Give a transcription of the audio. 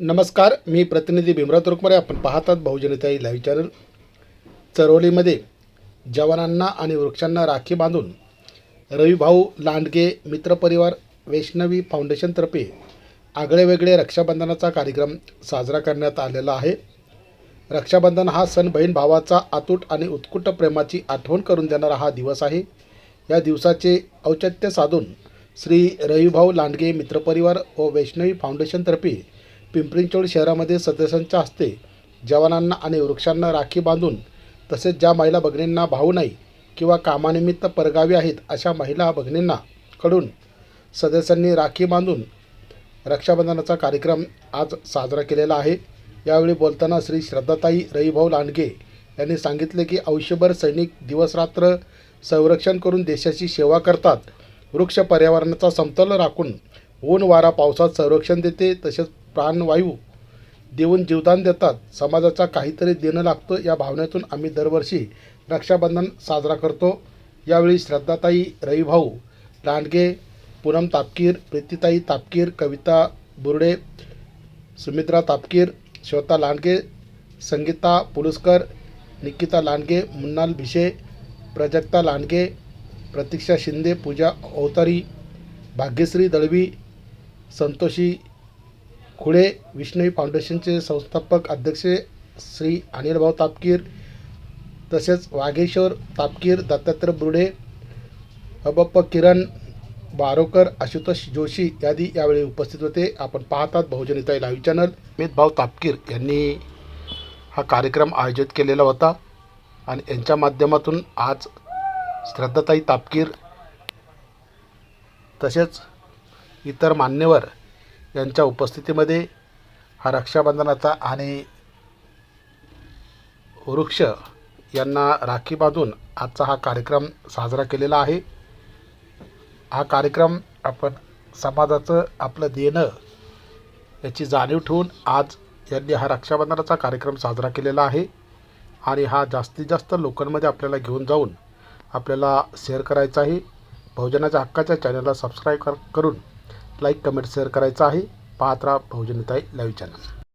नमस्कार मी प्रतिनिधी भीमराव तुरकमरे. आपण पाहतात बहुजनताई लाईव्ह चॅनल चरोलीमध्ये जवानांना आणि वृक्षांना राखी बांधून रविभाऊ लांडगे मित्रपरिवार वैष्णवी फाउंडेशनतर्फे आगळेवेगळे रक्षाबंधनाचा कार्यक्रम साजरा करण्यात आलेला आहे. रक्षाबंधन हा सण बहीण भावाचा आतूट आणि उत्कुट प्रेमाची आठवण करून देणारा हा दिवस आहे. या दिवसाचे औचित्य साधून श्री रविभाऊ लांडगे मित्रपरिवार व वैष्णवी फाउंडेशनतर्फे पिंपरी शहरामध्ये सदस्यांच्या हस्ते जवानांना आणि वृक्षांना राखी बांधून तसेच ज्या महिला भगिनींना भाऊ नाही किंवा कामानिमित्त परगावी आहेत अशा महिला भगिनींना कडून सदस्यांनी राखी बांधून रक्षाबंधनाचा कार्यक्रम आज साजरा केलेला आहे. यावेळी बोलताना श्री श्रद्धाताई रईभाऊ लांडगे यांनी सांगितले की आयुष्यभर सैनिक दिवसरात्र संरक्षण करून देशाची सेवा करतात. वृक्ष पर्यावरणाचा समतोल राखून ऊन वारा पावसात संरक्षण देते तसेच प्राणवायू देऊन जीवदान देतात. समाजाचा काहीतरी देणं लागतं या भावनेतून आम्ही दरवर्षी रक्षाबंधन साजरा करतो. यावेळी श्रद्धाताई रविभाऊ लांडगे पूनम तापकीर प्रीतीताई तापकीर कविता बुर्डे सुमित्रा तापकीर श्वेता लांडगे संगीता पुलुस्कर निकिता लांडगे मुन्नाल भिशे प्रजक्ता लांडगे प्रतीक्षा शिंदे पूजा अवतारी भाग्यश्री दळवी संतोषी खुळे विष्णवी फाउंडेशनचे संस्थापक अध्यक्ष श्री अनिलभाऊ तापकीर तसेच वाघेश्वर तापकीर दत्तात्रय बुर्डे अबप्प किरण बारोकर आशुतोष जोशी यादी यावेळी उपस्थित होते. आपण पाहतात बहुजनिता लाईव्ह चॅनल. अमित भाऊ तापकीर यांनी हा कार्यक्रम आयोजित केलेला होता आणि यांच्या माध्यमातून आज श्रद्धाताई तापकीर तसेच इतर मान्यवर यांच्या उपस्थितीमध्ये हा रक्षाबंधनाचा आणि वृक्ष यांना राखी बांधून आजचा हा कार्यक्रम साजरा केलेला आहे. हा कार्यक्रम आपण समाजाचं आपलं देणं याची जाणीव ठेवून आज यांनी हा रक्षाबंधनाचा कार्यक्रम साजरा केलेला आहे. आणि हा जास्तीत जास्त लोकांमध्ये आपल्याला घेऊन जाऊन आपल्याला शेअर करायचा आहे. बहुजनाच्या हक्काच्या चॅनलला सबस्क्राईब कर करून लाईक कमेंट शेअर करायचं आहे. पाहत राहा बहुजनताई लाईव्ह चॅनल.